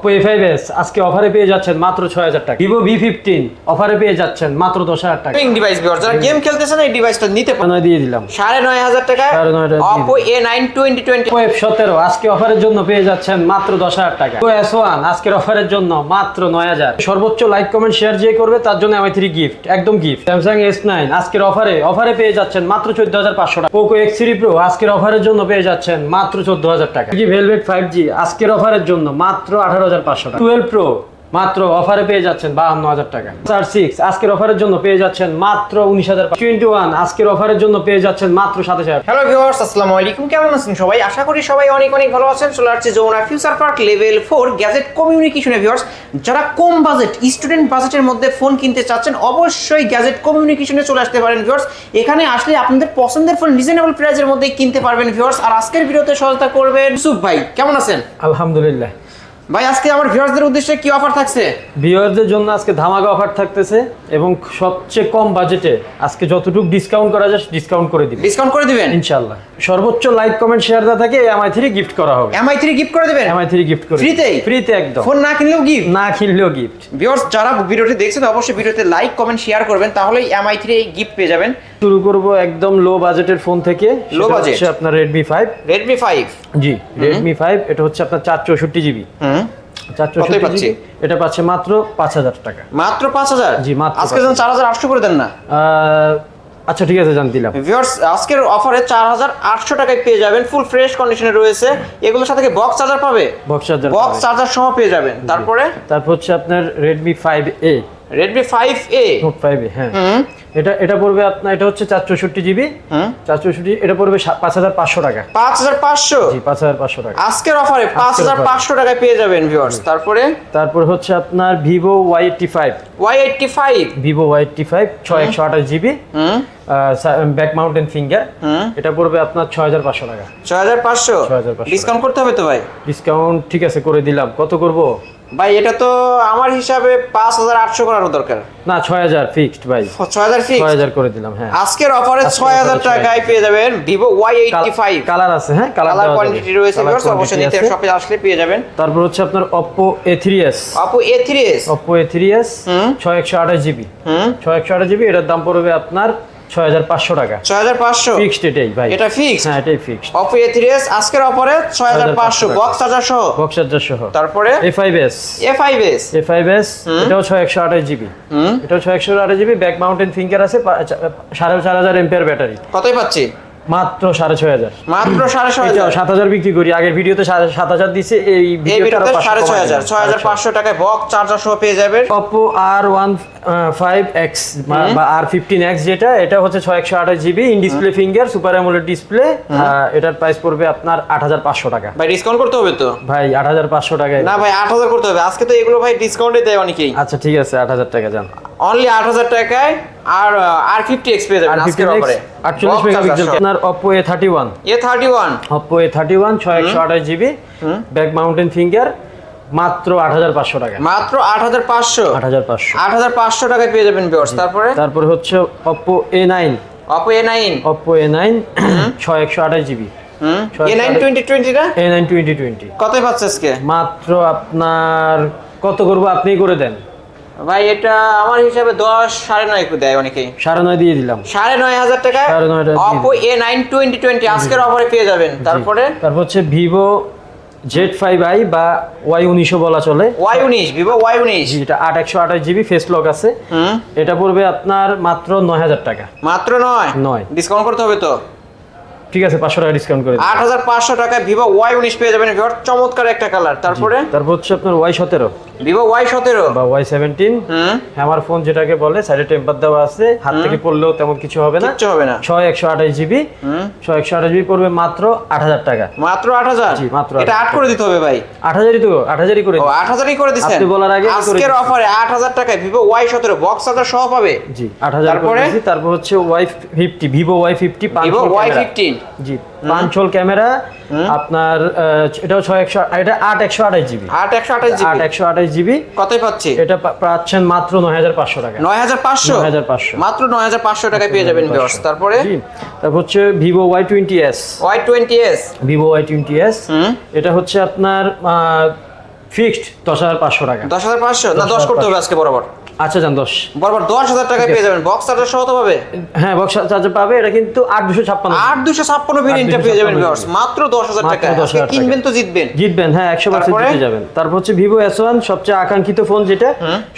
Oppo A5s আজকে অফারে পেয়ে যাচ্ছেন মাত্র ছয় হাজার টাকা। ভিভো ভি ফিফটিন অফারে পেয়ে যাচ্ছেন মাত্র দশ হাজার টাকা। গেমিং ডিভাইস যারা গেম খেলতেছেন এই ডিভাইসটা নিতে পারেন দিয়ে দিলাম। সাড়ে নয় হাজার টাকা। সাড়ে নয় Oppo A nine twenty twenty web সতেরো আজকে অফারের জন্য পেয়ে যাচ্ছেন মাত্র দশ হাজার টাকা। এস ওয়ান আজকের অফারের জন্য মাত্র নয় হাজার। সর্বোচ্চ লাইক কমেন্ট শেয়ার যে করবে তার জন্য আমি থ্রি গিফট একদম গিফট স্যামসাং এস নাইন আজকের অফারে অফারে পেয়ে যাচ্ছেন মাত্র চোদ্দ হাজার পাঁচশো টাকা। পোকো এক্স থ্রি প্রো আজকের অফারের জন্য পেয়ে যাচ্ছেন মাত্র চোদ্দ হাজার টাকা। ভেলভেট ফাইভ জি আজকের অফারের জন্য মাত্র আঠারো হাজার পাঁচশো টাকা। টুয়েলভ প্রো মাত্র অফারে পেয়ে যাচ্ছেন বাহান্ন হাজার টাকা। চার সিক্স আজকের অফারের জন্য পেয়ে যাচ্ছেন মাত্র উনিশ হাজার টোয়েন্টি ওয়ান আজকের অফারের জন্য পেয়ে যাচ্ছেন মাত্র সাতাশ হাজার। হ্যালো ভিউয়ার্স আসসালামু আলাইকুম। কেমন আছেন সবাই? আশা করি সবাই অনেক অনেক ভালো আছেন। চলে আসছে Jamuna future park level four gadget কমিউনিকেশনে viewers যারা কম বাজেট স্টুডেন্ট বাজেটের মধ্যে ফোন কিনতে চাচ্ছেন অবশ্যই গ্যাজেট কমিউনিকেশনে চলে আসতে পারেন ভিউয়ার্স এখানে আসলে আপনাদের পছন্দের ফোন রিজনেবল প্রাইসের মধ্যেই কিনতে পারবেন ভিউয়ার্স আর আজকের ভিডিওতে সহায়তা করবেন ইউসুফ ভাই। কেমন আছেন? আলহামদুলিল্লাহ। ভাই আজকে আমার ভিউয়ার্সদের উদ্দেশ্যে কি অফার থাকছে? ভিউয়ারদের জন্য আজকে ধামাকা অফার থাকতেছে এবং সবচেয়ে কম বাজেটে আজকে যতটুকু ডিসকাউন্ট করা যায় ডিসকাউন্ট করে দিবে ডিসকাউন্ট করে দিবেন? ইনশাআল্লাহ। সর্বোচ্চ লাইক কমেন্ট শেয়ার দেওয়া থাকে এমআই থ্রি গিফট করা হবে। এমআই থ্রি গিফট করে দিবেন? এমআই থ্রি গিফট করে Free-তেই? ফ্রিতে একদম। ফোন না কিনলেও গিফট না কিনলেও গিফট ভিউয়ার্স যারা ভিডিওটি দেখছেন অবশ্যই ভিডিওতে লাইক কমেন্ট শেয়ার করবেন তাহলেই এমআই থ্রি এই গিফট পেয়ে যাবেন। শুরু করব একদম লো বাজেটের ফোন থেকে। লো বাজেট আপনার Redmi 5 Redmi 5 জি Redmi 5 এটা হচ্ছে আপনার 464 জিবি হুম। এটা পাচ্ছে মাত্র 5000 টাকা। মাত্র 5000 জি মাত্র আজকে যখন 4800 করে দেন না। আচ্ছা ঠিক আছে জান দিলাম। ভিউয়ার্স আজকের অফারে 4800 টাকায় পেয়ে যাবেন ফুল ফ্রেশ কন্ডিশনে রয়েছে। এগুলোর সাথে কি বক্স চার্জার পাবে? বক্স চার্জার বক্স চার্জার সহ পেয়ে যাবেন। তারপরে? তারপর হচ্ছে আপনার Redmi 5A Redmi 5A Note 5A হ্যাঁ। এটা এটা পড়বে আপনার এটা হচ্ছে 464 জিবি। 464 এটা পড়বে 5500 টাকা। 5500 জি 5500 টাকা। আজকের অফারে 5500 টাকায় পেয়ে যাবেন ভিউয়ার্স তারপরে? তারপর হচ্ছে আপনার Vivo Y85 Y85 Vivo Y85 6128 GB. হুম। ব্যাক মাউন্টেন ফিঙ্গার এটা পড়বে আপনার ছয় হাজার পাঁচশো টাকা। ছয় হাজার পাঁচশো ডিসকাউন্ট করতে হবে তো ভাই? ডিসকাউন্ট ঠিক আছে করে দিলাম। কত করব? ভাই এটা তো আমার হিসাবে পাঁচ হাজার আটশো করার দরকার। না ছয় হাজার ফিক্সড ভাই। ছয় হাজার ফিক্স ছয় হাজার করে দিলাম হ্যাঁ। আজকের অফারে ছয় হাজার টাকায় পেয়ে যাবেন Vivo Y eighty five colour আছে হ্যাঁ কালার কোয়ান্টিটি রয়েছে অবশ্যই নিতে শপে আসলে পেয়ে যাবেন। তারপর হচ্ছে আপনার Oppo A three S Oppo A three S Oppo A three S. ছয় একশো আঠাশ জিবি ছয় একশো আঠাশ জিবি এটার দাম পড়বে আপনার ছয় হাজার পাঁচশো টাকা। ছয় হাজার পাঁচশো? ফিক্সড এটাই ভাই। এটা ফিক্স হ্যাঁ এটাই ফিক্সড অপো এ আজকের অফারে ছয় হাজার পাঁচশো। 6,500 বক্স চার্জার সহ? বক্স চার্জার সহ। তারপরে? A five S A five S A five S এটাও ছয় একশো আঠাশ জিবি। হুম। এটাও ছয় একশো আঠাশ জিবি। ব্যাক মাউন্টেন ফিঙ্গার আছে পা- চা- সাড়ে চার হাজার এমপিয়ার ব্যাটারি। কতই পাচ্ছি? মাত্র সাড়ে ছয় হাজার। মাত্র সাড়ে ছয় হাজার। সাত হাজার বিক্রি করি আগের ভিডিওতে সাত হাজার দিছে এই ভিডিওতে আরও ভিডিওতে 500 সাড়ে ছয় হাজার ছয় হাজার পাঁচশো টাকায় বক্স চার্জার সহ পেয়ে যাবেন। Oppo R one five X বা আর ফিফটিন এক্স যেটা এটা হচ্ছে ছয় একশো আঠাশ GB in display finger super AMOLED display এটার প্রাইস পড়বে আপনার আট হাজার পাঁচশো টাকা। ভাই ডিসকাউন্ট করতে হবে তো? ভাই আট হাজার পাঁচশো টাকায়। না ভাই আট হাজার করতে হবে। আজকে তো এগুলো ভাই ডিসকাউন্টে দেয় অনেকেই। আচ্ছা ঠিক আছে আট হাজার টাকা যান। অনলি আট হাজার টাকায় আর আর ফিফটি এক্স পেয়ে যাবেন আজকের অফারে আটচল্লিশ মেগাপিক্সেল। আপনার Oppo A thirty one A thirty one Oppo A thirty one ছয় একশো আঠাশ জিবি। ব্যাক মাউন্টেন ফিঙ্গার মাত্র আট হাজার পাঁচশো টাকা। মাত্র আট হাজার পাঁচশো। আট হাজার পাঁচশো। আট হাজার পাঁচশো টাকায় পেয়ে যাবেন বিয়ার্স তারপরে? তারপরে হচ্ছে Oppo A nine Oppo A nine Oppo A nine ছয় একশো আঠাশ GB. A nine twenty twenty না এ নাইন টোয়েন্টি টোয়েন্টি কতই পাচ্ছে আজকে? মাত্র আপনার কত করব আপনি করে দেন। ভাই এটা আমার হিসাবে দশ সাড়ে নয় একটু দেয় অনেকেই। সাড়ে নয় দিয়ে দিলাম। সাড়ে নয় হাজার টাকায় Oppo A nine twenty twenty আজকের অফারে পেয়ে যাবেন। তারপরে? তারপর হচ্ছে ভিভো জেড ফাইভ আই বা ওয়াই উনিশও বলা চলে। ওয়াই উনিশ ভিভো ওয়াই উনিশ। যেটা আট একশো আঠাশ জিবি ফেস লক আছে। এটা পড়বে আপনার মাত্র নয় হাজার টাকা। মাত্র নয়? নয়। ডিসকাউন্ট করতে হবে তো? ঠিক আছে পাঁচশো টাকা ডিসকাউন্ট করে দিন। আট হাজার পাঁচশো টাকায় ভিভো ওয়াই উনিশ পেয়ে যাবেন। ভিভোর চমৎকার একটা কালার তারপরে? তারপর হচ্ছে আপনার ওয়াই সতেরো। ভিভো ওয়াই সতেরো? বা ওয়াই সেভেন্টিন। হুম। হ্যামার ফোন যেটাকে বলে সাইডে টেম্পার দেওয়া আছে। হাত থেকে পড়লেও তেমন কিছু হবে না। কিচ্ছু হবে না। ছয় একশো আঠাশ জিবি হুম। ছয় একশো আঠাশ জিবি পড়বে মাত্র আট হাজার টাকা। মাত্র আট হাজার? জি, মাত্র এটা 8,000 আট করে দিতে হবে ভাই। আট হাজারই তো আট হাজারই করে ও হাজারই করে দিচ্ছেন? আপনি বলার আগে আজকের অফারে আট হাজার টাকায় ভিভো ওয়াই সতেরো বক্স চার্জার সহ পাবে। জি আট হাজার তারপরে? তারপরে হচ্ছে Y fifty Vivo Y fifty Vivo Y fifteen জি। পাঁচশোল ক্যামেরা আপনার এটাও ছয় একশো এটা আট একশো আঠাশ জিবি। আট একশো আঠাশ আট একশো আঠাশ জিবি। কতই পাচ্ছি? এটা পাচ্ছেন মাত্র নয় হাজার পাঁচশো টাকা। নয় হাজার পাঁচশো? 9,500 মাত্র নয় হাজার পাঁচশো টাকায় পেয়ে যাবেন ভিউয়ার্স তারপরে? তারপর হচ্ছে Vivo Y twenty S Y twenty S Vivo Y twenty S এটা হচ্ছে আপনার ফিক্সড দশ হাজার পাঁচশো টাকা। দশ হাজার পাঁচশো? না দশ করতে হবে আজকে বরাবর। আচ্ছা যান দশ। বরাবর দশ হাজার টাকায় পেয়ে যাবেন। বক্স চার্জার সহ তো পাবে? হ্যাঁ বক্স চার্জার পাবে এটা কিন্তু আট দুশো ছাপ্পান্ন। আট দুশো ছাপ্পান্ন ভেরিয়েন্টটা পেয়ে যাবেন viewers। মাত্র দশ হাজার টাকা 10,000 আজকে টাকা। কিনবেন তো জিতবেন। জিতবেন হ্যাঁ একশো পার্সেন্ট জিতে যাবেন। তারপর হচ্ছে ভিভো এস ওয়ান সবচেয়ে আকাঙ্ক্ষিত ফোন যেটা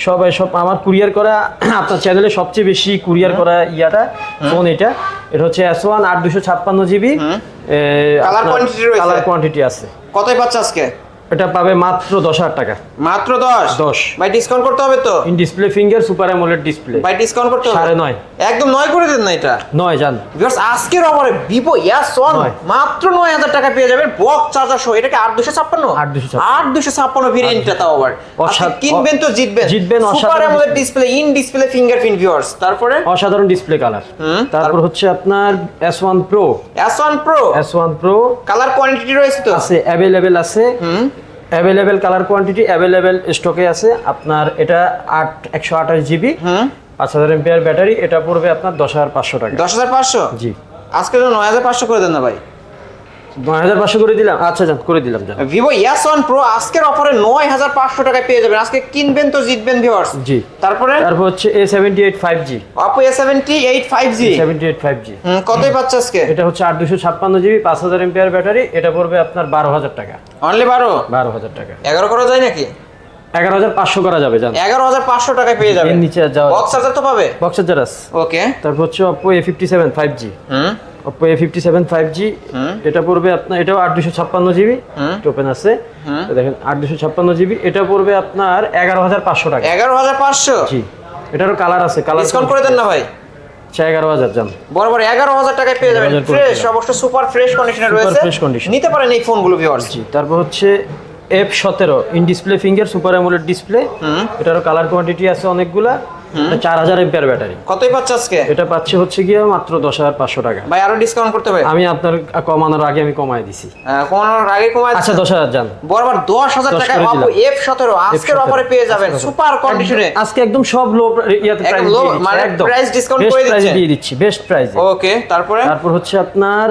সবাই সব আমার কুরিয়ার করা আপনার চ্যানেলে সবচেয়ে বেশি কুরিয়ার করা ইয়াটা ফোন এটা। এটা হচ্ছে এস ওয়ান আট দুশো ছাপ্পান্ন জিবি quantity রয়েছে? কালার কোয়ান্টিটি আছে। কতই পাচ্ছে আজকে? এটা পাবে মাত্র দশ হাজার টাকা। মাত্র দশ? 10 ভাই ডিসকাউন্ট করতে হবে তো? In display finger super AMOLED display ভাই ডিসকাউন্ট করতে হবে? সাড়ে নয়। একদম নয় করে দেন না এটা। নয় জান। ভিউয়ার্স আজকের অফারে ভিভো ইয়াস ওয়ান মাত্র নয় হাজার টাকা পেয়ে যাবেন বক্স চার্জার সহ। এটাকে আট দুশো ছাপ্পান্ন? 8,256 আট দুশো ছাপ্পান্ন ভেরিয়েন্টটা তাও আবার। কিনবেন তো জিতবেন। জিতবেন, super AMOLED display in display fingerprint viewers তারপরে? অসাধারণ ডিসপ্লে কালার তারপর হচ্ছে আপনার S one pro S one pro S one pro colour quantity রয়েছে তো? আছে অ্যাভেলেবেল আছে। অ্যাভেলেবেল কালার কোয়ান্টিটি অ্যাভেলেবেল স্টকে আছে। আপনার এটা আট একশো আঠাশ জিবি পাঁচ হাজার এমপিআর ব্যাটারি এটা পড়বে আপনার দশ হাজার পাঁচশো টাকা। দশ হাজার পাঁচশো? জি। আজকে নয় হাজার পাঁচশো করে দেন না ভাই। নয় হাজার পাঁচশো করে দিলাম। আচ্ছা যান করে দিলাম যান। ইয়াস ওয়ান প্রো আজকের অফারে নয় হাজার পাঁচশো টাকায় পেয়ে যাবেন। আজকে কিনবেন তো জিতবেন ভিউয়ার্স জি। তারপরে? তারপর হচ্ছে A seventy eight five G Oppo A seventy eight five G seventy eight five G কতই পাচ্ছে আজকে? এটা হচ্ছে আট দুশো ছাপ্পান্ন জিবি পাঁচ হাজার এমপিআর ব্যাটারি। এটা পড়বে আপনার বারো হাজার টাকা। অনলি বারো? বারো হাজার টাকা। এগারো করা যায় নাকি? এগারো হাজার পাঁচশো করা যাবে জান এগারো হাজার পাঁচশো টাকায় পেয়ে যাবেন। এর নিচে যাওয়া বক্স চার্জার তো পাবে। বক্সের জারাস ওকে তারপর হচ্ছে seven five G hmm. Oppo A fifty seven five G এটা পড়বে আপনার এটাও আট দুশো ছাপ্পান্ন জিবি ওপেন আছে। দেখেন আট দুশো ছাপ্পান্ন জিবি এটা পড়বে আপনার এগারো হাজার পাঁচশো টাকা। এগারো হাজার পাঁচশো? জি এটারও কালার আছে কালার ডিসকাউন্ট করে দেন না ভাই। আচ্ছা এগারো হাজার জান। বরাবর এগারো হাজার টাকায় পেয়ে যাবেন। 11,000 ফ্রেশ অবশ্য সুপার ফ্রেশ কন্ডিশনে রয়েছে। fresh condition। নিতে পারেন এই ফোনগুলো ভিউয়ার্স জি তারপর হচ্ছে এফ সতেরো in display finger super AMOLED display এটারও কালার কোয়ান্টিটি আছে অনেকগুলা। চার হাজার এমপিআর ব্যাটারি। কতই পাচ্ছে আজকে? এটা পাচ্ছে হচ্ছে গিয়ে মাত্র দশ হাজার পাঁচশো টাকা। ভাই আরও ডিসকাউন্ট করতে হবে? আমি আপনার কমানোর আগে আমি কমাই দিছি। কমানোর আগে কমায় আচ্ছা দশ হাজার যান। বরাবর দশ হাজার 10 টাকায় অপো এফ সতেরো আজকের F17 অফারে পেয়ে যাবেন। সুপার কন্ডিশনে আজকে একদম সব লো ইয়াতে প্রাইস মানে discount বেস্ট করে প্রাইসে দিয়ে দিচ্ছি বেস্ট প্রাইসে ওকে তারপরে? তারপর হচ্ছে আপনার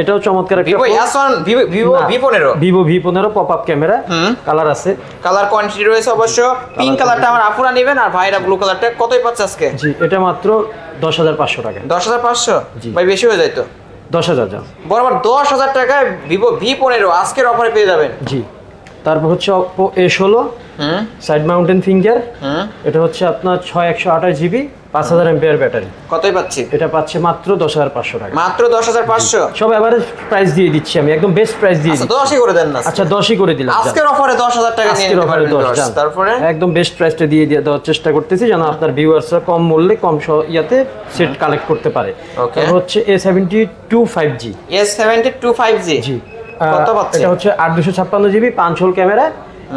এটাও চমৎকার একটা Vivo S one Vivo Vivo V পনেরো। ভিভো ভি পনেরো পপ আপ ক্যামেরা কালার আছে। কালার কোয়ান্টিটি রয়েছে অবশ্য। পিঙ্ক কালারটা আমার আপুরা নেবেন আর ভাইরা ব্লু কালারটা কতই পাচ্ছে আজকে? জি এটা মাত্র দশ হাজার পাঁচশো টাকা। দশ হাজার পাঁচশো? জি। ভাই বেশি হয়ে যায় তো? দশ হাজার যান বরাবর দশ হাজার টাকায় ভিভো ভি পনেরো আজকের অফারে পেয়ে যাবেন। জি। তারপর হচ্ছে ষোলো হুম। সাইড মাউন্টেন ফিঙ্গার এটা হচ্ছে আপনার ছয় একশো আঠাশ জিবি পাঁচ হাজার এমপিআর ব্যাটারি। কতই পাচ্ছি? এটা পাচ্ছে মাত্র দশ হাজার পাঁচশো টাকা। মাত্র দশ হাজার পাঁচশো? সব এভারেজ প্রাইস দিয়ে দিচ্ছি আমি একদম বেস্ট প্রাইস দিয়ে আচ্ছা দিচ্ছি। দশই করে দেন না। আচ্ছা দশই করে দিলাম আজকের অফারে দশ হাজার টাকা আজকের অফারে দশ তারপরে? একদম বেস্ট প্রাইসটা দিয়ে দেওয়ার চেষ্টা করতেছি যেন আপনার ভিউয়ার্সরা কম মূল্যে কম ইয়াতে সেট কালেক্ট করতে পারে. হচ্ছে A seventy two five G S seventy two five G. জি এটা হচ্ছে আট দুশো ছাপ্পান্ন জিবি পাঁচ হোল ক্যামেরা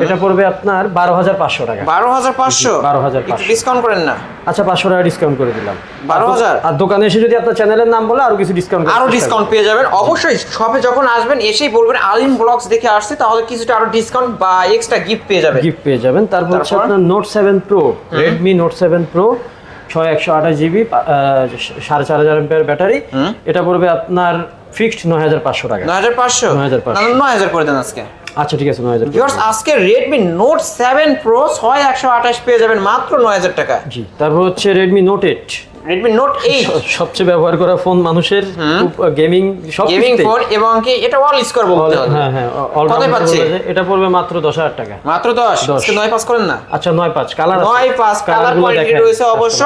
এটা পড়বে আপনার বারো হাজার পাঁচশো টাকা। বারো হাজার পাঁচশো? 12,500 একটু ডিসকাউন্ট করেন না। আচ্ছা পাঁচশো টাকা ডিসকাউন্ট করে দিলাম। 12,000 আর দোকানে এসে যদি আপনার চ্যানেলের নাম বলে আরও কিছু ডিসকাউন্ট আরও ডিসকাউন্ট পেয়ে যাবেন। অবশ্যই শপে যখন আসবেন এসেই বলবেন আলিম ব্লগস দেখে আসছে তাহলে কিছুটা আরও ডিসকাউন্ট বা এক্সট্রা গিফট পেয়ে যাবেন। গিফট পেয়ে যাবেন। তারপর হচ্ছে আপনার Note seven Pro Redmi Note seven Pro ছয় একশো আঠাশ জিবি সাড়ে চার হাজার এমপিআর ব্যাটারি এটা পড়বে আপনার ফিক্সড নয় হাজার পাঁচশো টাকা। নয় হাজার পাঁচশো? 9,500 নয় হাজার করে দেন আজকে। আচ্ছা ঠিক আছে নয় হাজার ভিউয়ার্স আজকে সেভেন প্রো ছয় একশো আঠাশ পেয়ে যাবেন মাত্র নয় হাজার টাকা। জি তারপর হচ্ছে Redmi Note eight Redmi Note eight সবচেয়ে ব্যবহার করা ফোন মানুষের গেমিং সব গেমিং ফোন এবং কি এটা অল স্কোর বলতে হবে। হ্যাঁ হ্যাঁ কতই round পাচ্ছি? এটা পড়বে মাত্র দশ হাজার টাকা। মাত্র দশ? দশ। আজকে নয় পাস করেন না? আচ্ছা নয় পাঁচ কালার নয় পাঁচ কালার কোয়ালিটি রয়েছে অবশ্য।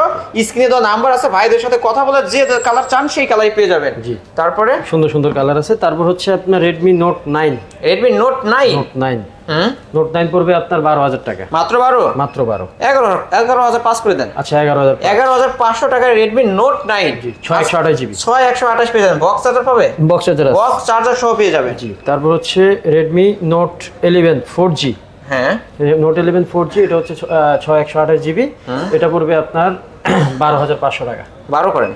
স্ক্রিনে দেওয়া নাম্বার আছে ভাইদের সাথে কথা বলে যে কালার চান সেই কালারই পেয়ে যাবেন। জি। তারপরে? সুন্দর সুন্দর কালার আছে। তারপর হচ্ছে আপনার Redmi Note nine Redmi Note nine Note nine হুম নোট নাইন পড়বে আপনার বারো হাজার টাকা। মাত্র বারো? মাত্র বারো। এগারো এগারো হাজার পাস করে দেন। আচ্ছা এগারো হাজার এগারো হাজার পাঁচশো টাকায় রেডমি নোট নাইন ছয় একশো আঠাশ জিবি। ছয় একশো আঠাশ পেয়ে যাবেন। বক্স চার্জার পাবে? বক্স চার্জার বক্স চার্জার সহ পেয়ে যাবেন। জি তারপর হচ্ছে Redmi Note eleven four G হ্যাঁ। নোট ইলেভেন ফোর জি এটা হচ্ছে ছয় একশো আঠাশ জিবি। এটা পড়বে আপনার বারো হাজার পাঁচশো টাকা। বারো করেন।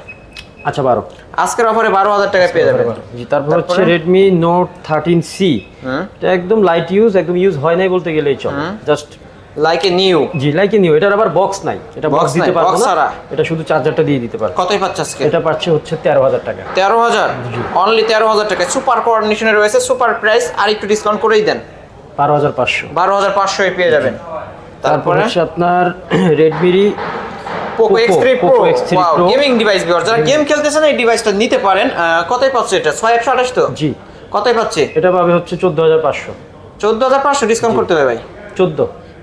আচ্ছা বারো। আজকের অফারে বারো হাজার টাকায় পেয়ে যাবেন। জি তারপর হচ্ছে রেডমি নোট থার্টিন সি এটা একদম লাইট ইউজ একদম ইউজ হয় নাই বলতে গেলেই চলে। জাস্ট লাইক এ নিউ জি লাইক এ নিউ এটার আবার বক্স নাই। এটা বক্স দিতে পারব না। এটা শুধু চার্জারটা দিয়ে দিতে পারব। কতই পাচ্ছে আজকে? এটা পাচ্ছে হচ্ছে তেরো হাজার টাকা। তেরো হাজার? অনলি তেরো হাজার টাকা সুপার কোঅর্ডিনেশনে রয়েছে সুপার প্রাইস আর একটু ডিসকাউন্ট করেই দেন। বারো হাজার পাঁচশো। বারো হাজার পাঁচশোয় পেয়ে যাবেন। তারপরে হচ্ছে আপনার রেডমিরি Poco X three Pro X3 Pro। Gaming device viewer যারা গেম খেলতেছেন এই ডিভাইসটা নিতে পারেন। কতই পাচ্ছে এটা? ছয় একশো আঠাশ তো? জি। কতই পাচ্ছে? এটা পাবে হচ্ছে চোদ্দ হাজার পাঁচশো। চোদ্দ হাজার পাঁচশো ডিসকাউন্ট করতে হবে ভাই। চোদ্দ।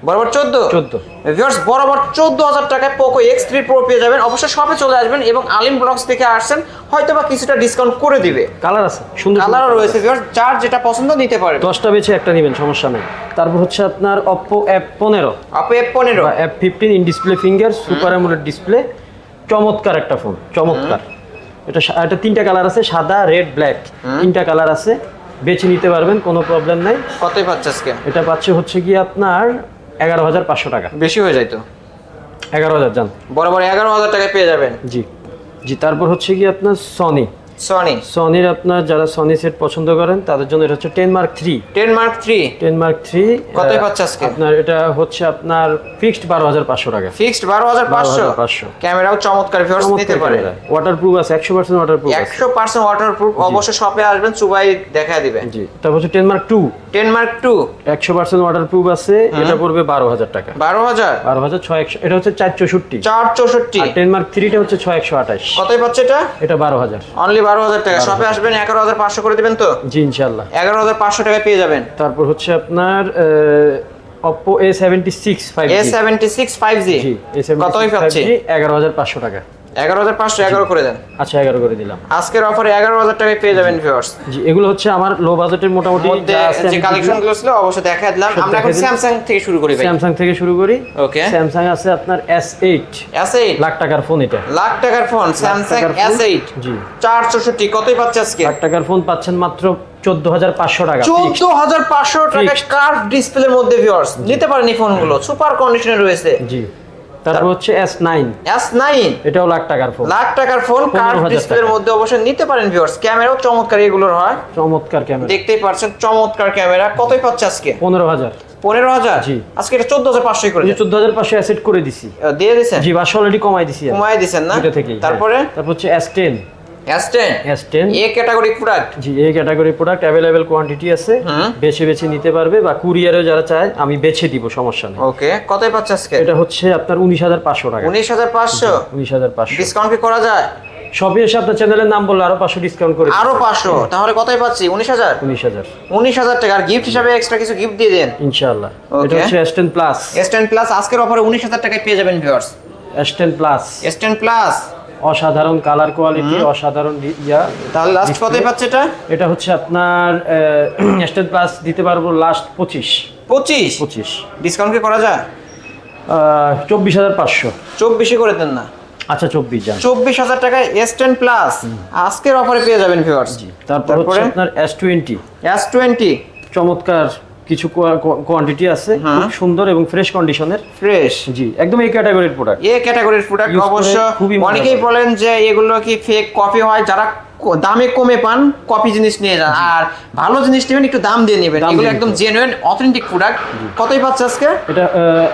বরাবর চোদ্দ? চোদ্দ। ভিউয়ার্স বরাবর চোদ্দ হাজার টাকায় পোকো এক্স থ্রি প্রো পেয়ে যাবেন। অবশ্যই শপে চলে আসবেন এবং আলিম ব্লগস থেকে আসছেন। হয়তো বা কিছুটা ডিসকাউন্ট করে দিবে। কালার আছে সুন্দর কালারও রয়েছে ভিউয়ার্স যার যেটা পছন্দ নিতে পারেন দশটা বেছে একটা নেবেন সমস্যা নেই। তারপর হচ্ছে আপনার অপ্পো অ্যাপ পনেরো। আপু এফ পনেরো। Oppo fifteen in display finger super AMOLED display চমৎকার একটা ফোন চমৎকার। এটা এটা তিনটা কালার আছে সাদা রেড ব্ল্যাক তিনটা কালার আছে বেছে নিতে পারবেন কোনো প্রবলেম নাই। কতই পাচ্ছে আজকে? এটা পাচ্ছে হচ্ছে কি আপনার এগারো হাজার পাঁচশো টাকা। বেশি হয়ে যায় তো? এগারো হাজার যান বরাবর এগারো হাজার টাকায় পেয়ে যাবেন। জি। জি তারপর হচ্ছে কি আপনার সনি সনি সনির আপনার যারা সনি সেট পছন্দ করেন তাদের জন্য এটা হচ্ছে ten mark three ten mark three ten mark three কতই পাচ্ছে আজকে? আপনার এটা হচ্ছে আপনার ফিক্সড বারো হাজার পাঁচশো টাকা। ফিক্সড বারো হাজার পাঁচশো? 12,500 ক্যামেরাও চমৎকার ভিউয়ার্স নিতে পারেন ওয়াটার প্রুফ আছে একশো পার্সেন্ট ওয়াটার প্রুফ একশো পার্সেন্ট ওয়াটার প্রুফ অবশ্যই শপে আসবেন চুবাই দেখা দিবেন জি তারপর হচ্ছে ten mark two ten mark two একশো পার্সেন্ট ওয়াটার প্রুফ আছে এটা পড়বে বারো হাজার টাকা। বারো হাজার? বারো হাজার ছয় একশো এটা হচ্ছে চার চৌষট্টি। চার চৌষট্টি। টেন মার্ক থ্রিটা হচ্ছে ছয় একশো আঠাশ। কতই পাচ্ছে এটা? এটা বারো হাজার। অনলি বারো হাজার টাকা। শপে আসবেন এগারো হাজার পাঁচশো করে দেবেন তো? জি ইনশাল্লাহ। এগারো হাজার পাঁচশো টাকায় পেয়ে যাবেন। তারপর হচ্ছে আপনার Oppo A seventy six five A seventy six five G জি এ কতই পাচ্ছে? এগারো হাজার পাঁচশো টাকা। এগারো হাজার পাঁচশো এগারো করে দেন। আচ্ছা এগারো করে দিলাম। আজকের অফারে এগারো হাজার টাকায় পেয়ে যাবেন ভিউয়ার্স জি এগুলো হচ্ছে আমার লো বাজেটের মোটামুটি যা আছে যে আমি কালেকশনগুলো ছিল অবশ্যই দেখা দিলাম। আমরা এখন স্যামসাং থেকে শুরু করি স্যামসাং থেকে শুরু করি। ওকে স্যামসাং আছে আপনার S eight S eight lakh টাকার ফোন এটা। লাখ টাকার ফোন স্যামসাং এস এইট জি। চার চৌষট্টি কতই পাচ্ছে আজকে? লাখ টাকার ফোন পাচ্ছেন মাত্র চোদ্দ হাজার পাঁচশো টাকা। চোদ্দ হাজার পাঁচশো টাকা. কার্ভ ডিসপ্লের মধ্যে ভিউয়ার্স নিতে পারেন এই ফোনগুলো সুপার কন্ডিশনে রয়েছে। জি। তারপর হচ্ছে এস নাইন এস নাইন এটাও লাখ টাকার ফোন লাখ টাকার ফোন কার্ভ ডিসপ্লের মধ্যে অবশ্যই নিতে পারেন ভিউয়ার্স ক্যামেরাও চমৎকার এগুলোর হয়। চমৎকার ক্যামেরা দেখতেই পাচ্ছেন চমৎকার ক্যামেরা কতই পাচ্ছে আজকে? পনেরো হাজার। পনেরো হাজার? জি। আজকে এটা চোদ্দ হাজার পাঁচশোই করে চোদ্দ হাজার পাঁচশো অ্যাসেট করে দিছি। দিয়ে দিছেন? জি বাসা অলরেডি কমাই দিছি। কমাই দিছেন না? থেকেই। তারপরে। তারপর হচ্ছে S ten S ten S ten A category product জি এই ক্যাটাগরি প্রোডাক্ট অ্যাভেলেবেল কোয়ান্টিটি আছে। বেছে বেছে নিতে পারবে বা কুরিয়ারেও যারা চায় আমি বেছে দিব সমস্যা নেই। ওকে কতই পাচ্ছে আজকে? এটা হচ্ছে আপনার উনিশ হাজার পাঁচশো টাকা। উনিশ হাজার পাঁচশো? উনিশ হাজার পাঁচশো। ডিসকাউন্ট কি করা যায়? সবই এসে আপনার চ্যানেলের নাম বললে আরও পাঁচশো ডিসকাউন্ট করে আরও পাঁচশো তাহলে কতই পাচ্ছি? উনিশ হাজার? উনিশ হাজার। উনিশ হাজার টাকা আর গিফট হিসাবে এক্সট্রা কিছু গিফট দিয়ে দেন। ইনশাআল্লাহ। এটা হচ্ছে S ten plus S ten plus আজকের অফারে উনিশ হাজার টাকায় পেয়ে যাবেন viewers S ten plus S ten plus অসাধারণ কালার কোয়ালিটি অসাধারণ ইয়া তাহলে লাস্ট কতই পাচ্ছে এটা? এটা হচ্ছে আপনার এস টেন প্লাস দিতে পারব লাস্ট পঁচিশ। পঁচিশ? পঁচিশ। ডিসকাউন্ট কি করা যায়? চব্বিশ হাজার পাঁচশো। চব্বিশে করে দেন না। আচ্ছা চব্বিশ যান। চব্বিশ হাজার টাকায় এস টেন প্লাস আজকের অফারে পেয়ে যাবেন ভিউয়ার্স তারপর আপনার এস টোয়েন্টি এস টোয়েন্টি চমৎকার। কিছু কোয়ান্টিটি আছে খুব সুন্দর এবং ফ্রেশ কন্ডিশনের ফ্রেশ জি একদম এই ক্যাটাগরির প্রোডাক্ট এ ক্যাটাগরির প্রোডাক্ট অবশ্য খুবই অনেকেই বলেন যে এগুলো কি ফেক কপি হয়? যারা দামে কমে পান কপি জিনিস নিয়ে যান। আর ভালো জিনিস নেবেন একটু দাম দিয়ে নেবেন। এগুলো একদম জেনুইন অথেন্টিক প্রোডাক্ট কতই পাচ্ছে আজকে? এটা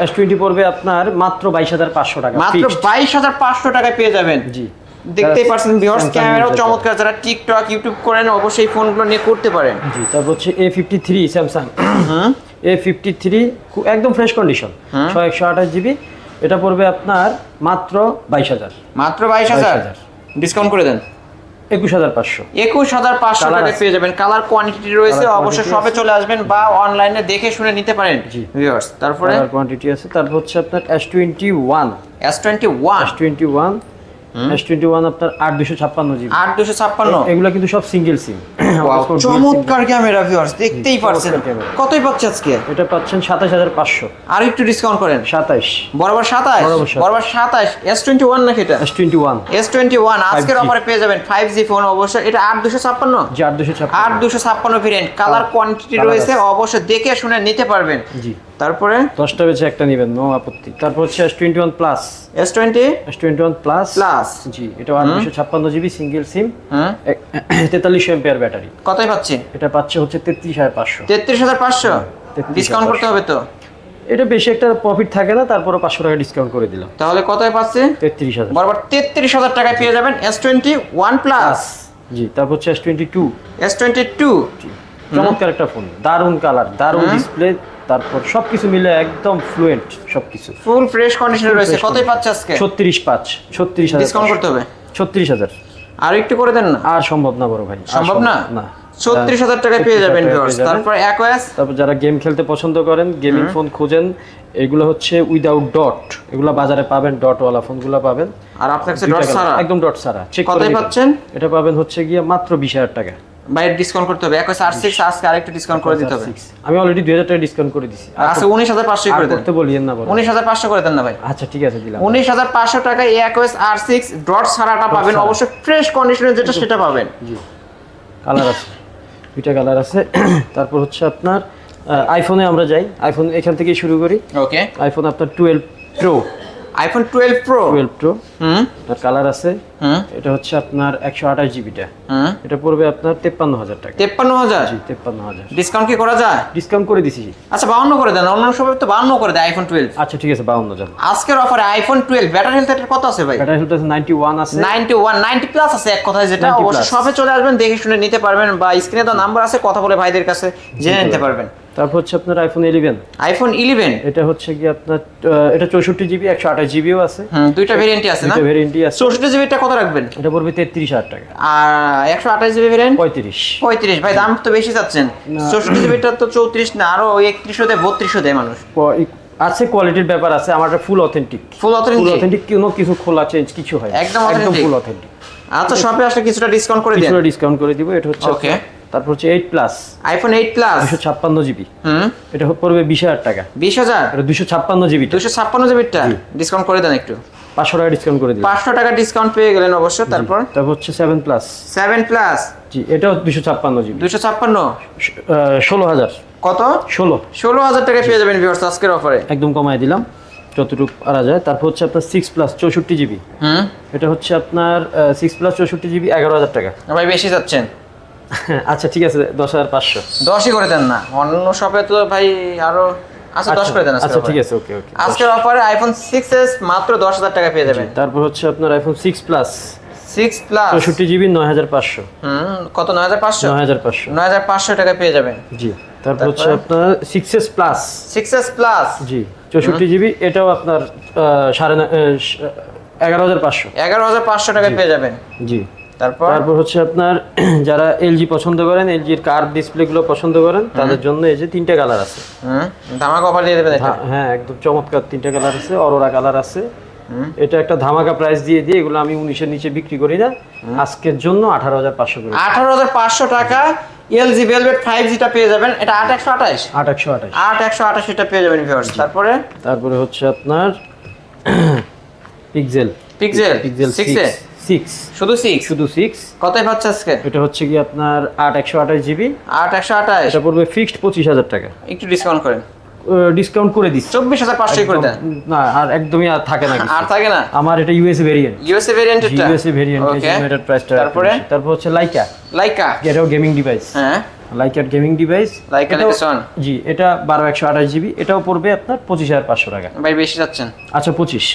এস টোয়েন্টি পড়বে আপনার মাত্র বাইশ হাজার পাঁচশো টাকা মাত্র fixed। বাইশ হাজার পাঁচশো টাকায় পেয়ে যাবেন। জি। দেখতেই যারা পাচ্ছেন ভিউয়ার্স ক্যামেরাও চমৎকার যারা টিকটক ইউটিউব করেন অবশ্যই ফোনগুলো নিয়ে করতে পারেন। জি তারপর হচ্ছে A fifty three Samsung A fifty three একদম ফ্রেশ কন্ডিশন ছয় একশো আঠাশ জিবি এটা পড়বে আপনার মাত্র বাইশ হাজার। মাত্র বাইশ হাজার? 22,000 ডিসকাউন্ট করে দেন। একুশ হাজার পাঁচশো। একুশ হাজার পাঁচশো আছে। পেয়ে যাবেন। কালার কোয়ান্টিটি রয়েছে অবশ্যই শপে চলে আসবেন বা অনলাইনে দেখে শুনে নিতে পারেন জি। ভিউয়ার্স তারপরে? কোয়ান্টিটি আছে। তারপর হচ্ছে আপনার S twenty one S twenty one S twenty one S twenty one আপনার আট দুশো ছাপ্পান্ন জিবি। আট দুশো ছাপ্পান্ন? এগুলো কিন্তু সব সিঙ্গেল সিম চমৎকার ক্যামেরা ভিউয়ার্স দেখতেই পারছেন। কতই পাচ্ছে আজকে? এটা পাচ্ছেন সাতাশ হাজার পাঁচশো। আর একটু ডিসকাউন্ট করেন। সাতাইশ। বরাবর সাতাশ বরাবর 27 বরাবর সাতাশ এস টোয়েন্টি ওয়ান নাকি এটা? S twenty one S twenty one আজকের 5G অফারে পেয়ে যাবেন ফাইভ জি ফোন অবশ্যই। এটা আট দুশো ছাপ্পান্ন? যে আট দুশো ছাপ্পান্ন। দুশো ভেরিয়েন্ট কালার কোয়ান্টিটি রয়েছে অবশ্যই দেখে শুনে নিতে পারবেন। জি। তারপরে? দশটা বেছে একটা নেবেন নো আপত্তি। তারপর হচ্ছে S twenty one plus S twenty S twenty one plus plus জি এটা আট দুশো ছাপ্পান্ন জিবি সিঙ্গেল সিম তেতাল্লিশ এম্পিয়ার ব্যাটারি কতই পাচ্ছি? এটা পাচ্ছে হচ্ছে তেত্রিশ হাজার পাঁচশো। তেত্রিশ হাজার পাঁচশো? 33,500 ডিসকাউন্ট করতে হবে তো? এটা বেশি একটা প্রফিট থাকে না তারপরে পাঁচশো টাকা ডিসকাউন্ট করে দিলাম। তাহলে কতই পাচ্ছে? তেত্রিশ হাজার। বরাবর তেত্রিশ হাজার টাকায় পেয়ে যাবেন এস টোয়েন্টি ওয়ান প্লাস জি তারপর হচ্ছে S twenty two S twenty two চমৎকার একটা ফোন দারুণ কালার দারুণ ডিসপ্লে তারপর সবকিছু মিলে একদম ফ্লুয়েন্ট সবকিছু। ফুল ফ্রেশ কন্ডিশনে রয়েছে। কতই পাচ্ছে আজকে? ছত্রিশ পাঁচ ছত্রিশ হাজার ডিসকাউন্ট করতে হবে? ছত্রিশ হাজার। আর একটু করে দেন না? আর সম্ভব না বড় ভাই সম্ভব না? না। ছত্রিশ হাজার টাকায় পেয়ে যাবেন তারপর অ্যাকোয়াস তারপর যারা গেম খেলতে পছন্দ করেন গেমিং ফোন খুঁজেন এগুলো হচ্ছে উইদাউট ডট এগুলো বাজারে পাবেন ডট ওয়ালা ফোনগুলো পাবেন। আর আপনার কাছে ডট ছাড়া? একদম ডট ছাড়া। কতই পাচ্ছেন? এটা পাবেন হচ্ছে গিয়ে মাত্র বিশ হাজার টাকা। বাইরে ডিসকাউন্ট করতে হবে। অ্যাকোয়াস আর সিক্স আজকে আরেকটু ডিসকাউন্ট করে দিতে হবে। আমি অলরেডি দুই হাজার টাকা ডিসকাউন্ট করে দিছি। আজকে উনিশ হাজার পাঁচশো করে দেন। বলিয়েন না উনিশ হাজার পাঁচশো করে দেন না ভাই। আচ্ছা ঠিক আছে দিলাম। উনিশ হাজার পাঁচশো টাকায় অ্যাকোয়াস আর সিক্স ডট ছাড়াটা পাবেন অবশ্যই ফ্রেশ কন্ডিশনে যেটা সেটা পাবেন। জি। কালার আছে। দুইটা কালার আছে। তারপর হচ্ছে আপনার আইফোনে আমরা যাই। আইফোন এখান থেকেই শুরু করি। ওকে আইফোন আপনার twelve pro iPhone twelve pro twelve pro হুম? তার কালার আছে। হুম? এটা হচ্ছে আপনার একশো আঠাশ জিবিটা হুম? এটা পড়বে আপনার তেপ্পান্ন হাজার টাকা। তেপ্পান্ন হাজার? জি তেপ্পান্ন হাজার। ডিসকাউন্ট কি করা যায়? ডিসকাউন্ট করে দিছি। আচ্ছা বাউন্ন করে দেন। অন্য সবাই তো বাউন্ন করে দেয় আইফোন টুয়েলভ আচ্ছা ঠিক আছে বাউন্ন যান আজকের অফারে আইফোন টুয়েলভ ব্যাটারি হেলথ কত আছে ভাই? এটা হেলথ আছে নাইনটি ওয়ান আছে। নাইনটি ওয়ান নাইনটি প্লাস আছে এক কথায় যেটা। 90 অবশ্যই সবে চলে আসবেন দেখে শুনে নিতে পারবেন বা স্ক্রিনে তো নাম্বার আছে কথা বলে ভাইদের কাছে জেনে নিতে পারবেন। তারপর হচ্ছে আপনার আইফোন ইলেভেন আইফোন ইলেভেন এটা হচ্ছে কি আপনার এটা চৌষট্টি জিবি একশো আঠাশ জিবিও আছে। দুইটা ভেরিয়েন্টই আছে না? ভেরিয়েন্টই আছে। চৌষট্টি জিবিটা কত রাখবেন? এটা পড়বে তেত্রিশ হাজার টাকা। আর একশো আঠাশ জিবি ভেরিয়েন্ট পঁয়ত্রিশ। পঁয়ত্রিশ। ভাই দাম তো বেশি চাচ্ছেন। চৌষট্টি জিবিটা তো চৌত্রিশ না আরও একত্রিশশো দেয় বত্রিশশো দেয় মানুষ। আছে কোয়ালিটির ব্যাপার আছে আমার full authentic full authentic authentic কোনো কিছু খোলা চেঞ্জ কিছু হয়। একদম একদম। ফুল অথেন্টিক আচ্ছা শপে আসলে কিছুটা ডিসকাউন্ট করে দেন। কিছুটা ডিসকাউন্ট করে দিব এটা হচ্ছে Okay. তারপর হচ্ছে eight plus iPhone eight plus দুশো ছাপ্পান্ন জিবি হুম? এটা পড়বে বিশ হাজার টাকা। বিশ হাজার? এটা দুশো ছাপ্পান্ন জিবি দুশো ছাপ্পান্ন জিবিটা ডিসকাউন্ট করে দেন একটু। পাঁচশো টাকা ডিসকাউন্ট করে দিই পাঁচশো টাকা ডিসকাউন্ট পেয়ে গেলেন অবশ্য তারপর? তারপর হচ্ছে সেভেন প্লাস সেভেন প্লাস জি এটাও দুশো ছাপ্পান্ন জিবি দুশো ছাপ্পান্ন? ষোলো হাজার। কত? ষোলো। ষোলো হাজার টাকায় পেয়ে যাবেন ভিউয়ার্স আজকের অফারে একদম কমায় দিলাম যতটুকু পারা যায়। তারপর হচ্ছে আপনার সিক্স প্লাস চৌষট্টি জিবি হুম? এটা হচ্ছে আপনার সিক্স প্লাস চৌষট্টি জিবি এগারো হাজার টাকা। ভাই বেশি যাচ্ছেন। আচ্ছা ঠিক আছে দশ হাজার পাঁচশো। দশই করে দেন না। অন্য শপে তো ভাই আরও আচ্ছা দশ করে দেন আচ্ছা ঠিক আছে ওকে ওকে আজকের অফারে আইফোন সিক্স এস মাত্র দশ হাজার টাকা পেয়ে যাবেন। তারপর হচ্ছে আপনার iPhone six plus six plus চৌষট্টি জিবি নয় হাজার পাঁচশো। হুম কত? নয় হাজার পাঁচশো? নয় হাজার পাঁচশো। নয় হাজার পাঁচশো টাকা পেয়ে যাবেন। জি তারপর হচ্ছে আপনার six S plus six S plus জি চৌষট্টি জিবি এটাও আপনার সাড়ে এগারো হাজার পাঁচশো। এগারো হাজার পাঁচশো টাকায় পেয়ে যাবেন। জি। তারপর? তারপর হচ্ছে আপনার যারা এলজি পছন্দ করেন এলজির কার ডিসপ্লেগুলো পছন্দ করেন তাদের জন্য এই যে তিনটে কালার আছে। ধামাকা অফার দিয়ে দেবেন হ্যাঁ একদম চমৎকার তিনটে কালার আছে অরোরা কালার আছে। এটা একটা ধামাকা প্রাইস দিয়ে দিয়ে এগুলো আমি উনিশের নিচে বিক্রি করি না। আজকের জন্য আঠারো হাজার পাঁচশো করে। আঠারো হাজার পাঁচশো টাকা এলজি ভেলভেট ফাইভ জিটা পেয়ে যাবেন। এটা আট একশো আঠাশ? আট একশো আঠাশ। আট একশো আঠাশ এটা পেয়ে যাবেন ভিউয়ার্স তারপরে? তারপরে হচ্ছে আপনার Pixel Pixel Pixel six A? Six শুধু সিক্স শুধু সিক্স কতই পাচ্ছে আজকে? এটা হচ্ছে কি আপনার আট একশো আঠাশ জিবি। আট একশো আঠাশ? এটা পড়বে ফিক্সড পঁচিশ হাজার টাকা। একটু ডিসকাউন্ট করেন। ডিসকাউন্ট করে দিচ্ছি। চব্বিশ হাজার পাঁচশোই করে দেন। না আর একদমই আর থাকে না আর থাকে না? আমার এটা variant USA variant variant okay এটার প্রাইসটা তারপরে? তারপর হচ্ছে লাইকা লাইকা এটাও গেমিং ডিভাইস হ্যাঁ। লাইকার গেমিং ডিভাইস জি এটা বারো একশো আঠাশ জিবি। এটাও পড়বে আপনার পঁচিশ হাজার পাঁচশো টাকা। ভাই বেশি যাচ্ছেন। আচ্ছা পঁচিশ।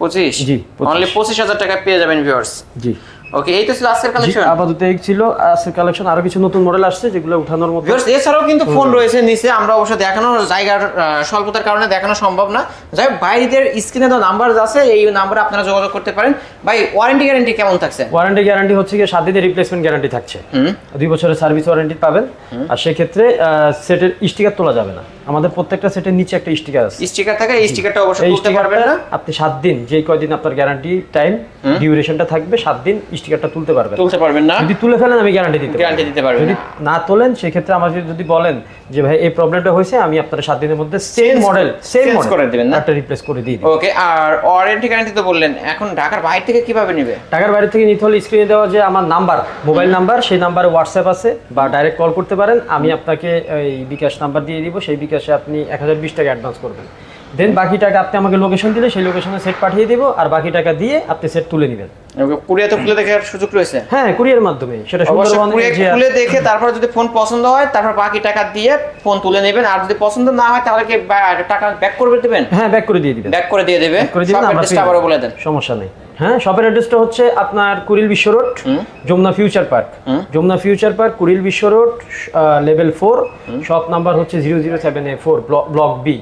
পঁচিশ? জি, অনলি পঁচিশ হাজার টাকা পেয়ে যাবেন ভিউয়ার্স জি। ওকে এই তো ছিল আজকের কালেকশন আপাতত এই ছিল। আজকের কালেকশন আরও কিছু নতুন মডেল আসছে যেগুলো উঠানোর মতো। ভিউয়ার্স এছাড়াও কিন্তু ফোন রয়েছে নিচে। আমরা অবশ্য দেখানোর জায়গার স্বল্পতার কারণে দেখানো সম্ভব না। যাই বাইরেদের স্ক্রিনে তো নাম্বার আছে এই নাম্বারে আপনারা যোগাযোগ করতে পারেন। ভাই ওয়ারেন্টি গ্যারান্টি কেমন থাকছে? ওয়ারেন্টি গ্যারান্টি হচ্ছে গিয়ে সাত দিনের রিপ্লেসমেন্ট গ্যারান্টি থাকছে। দুই বছরের সার্ভিস ওয়ারেন্টি পাবেন। আর সেক্ষেত্রে সেটের স্টিকার তোলা যাবে না। আমাদের প্রত্যেকটা সেটের নিচে একটা স্টিকার আছে। স্টিকার থাকে এই স্টিকারটা অবশ্যই তুলতে পারবেন না। আপনি সাত দিন যে কয়দিন আপনার গ্যারান্টি টাইম ডিউরেশনটা থাকবে সাত দিন স্টিকারটা তুলতে পারবেন। তুলতে পারবেন না। যদি তুলে ফেলেন আমি গ্যারান্টি দিতে। গ্যারান্টি দিতে পারবেন যদি না। তোলেন সেক্ষেত্রে আমাকে যদি বলেন যে ভাই এই প্রবলেমটা হয়েছে আমি আপনার সাত দিনের মধ্যে সেম মডেল সেম মডেল করে দিবেন না? একটা রিপ্লেস করে দিয়ে দিই ওকে আর ওয়ারেন্টি গ্যারান্টি তো বললেন এখন ঢাকার বাইরে থেকে কীভাবে নেবে? ঢাকার বাইরে থেকে নিতে হলে স্ক্রিনে দেওয়া যে আমার নাম্বার মোবাইল নাম্বার সেই নাম্বারে হোয়াটসঅ্যাপ আছে বা ডাইরেক্ট কল করতে পারেন আমি আপনাকে এই বিকাশ নাম্বার দিয়ে দিব সেই বিকাশে আপনি এক হাজার বিশ টাকা অ্যাডভান্স করবেন। দেন বাকি টাকা আপনি আমাকে লোকেশন দিলে সেই লোকেশনে সেট পাঠিয়ে দিব আর বাকি টাকা দিয়ে আপনি সেট তুলে নেবেন। খুলে দেখার সুযোগ রয়েছে। হ্যাঁ কুরিয়ার মাধ্যমে। সেটা সুন্দরবনে খুলে দেখে তারপর যদি ফোন পছন্দ হয় তারপর বাকি টাকা দিয়ে ফোন তুলে নেবেন। আর যদি পছন্দ না হয় তাহলে কি টাকা ব্যাক করে দেবেন? হ্যাঁ ব্যাক করে দিয়ে দিবেন। ব্যাক করে দিয়ে দেবে করে দিবেন আমরা। বলে দেন। সমস্যা নেই। হ্যাঁ শপের অ্যাড্রেসটা হচ্ছে আপনার Kuril Bishwa Road Jamuna Future Park Jamuna Future Park Kuril Bishwa Road level four shop number হচ্ছে zero zero seven A four block B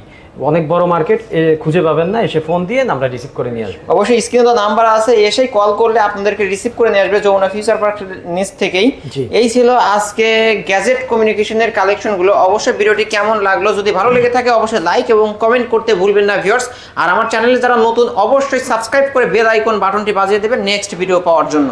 অনেক বড় মার্কেট খুঁজে পাবেন না এসে ফোন দিয়ে আমরা রিসিভ করে নিয়ে আসব। অবশ্যই স্ক্রিনে তো নাম্বার আছে এসেই কল করলে আপনাদেরকে রিসিভ করে নিয়ে আসবে যমুনা ফিউচার পার্ক নিচ থেকেই। এই ছিল আজকে গ্যাজেট কমিউনিকেশনের কালেকশনগুলো অবশ্যই ভিডিওটি কেমন লাগল যদি ভালো লেগে থাকে অবশ্যই লাইক এবং কমেন্ট করতে ভুলবেন না ভিউয়ার্স আর আমার চ্যানেলে যারা নতুন অবশ্যই সাবস্ক্রাইব করে বেল আইকন বাটনটি বাজিয়ে দেবেন নেক্সট ভিডিও পাওয়ার জন্য।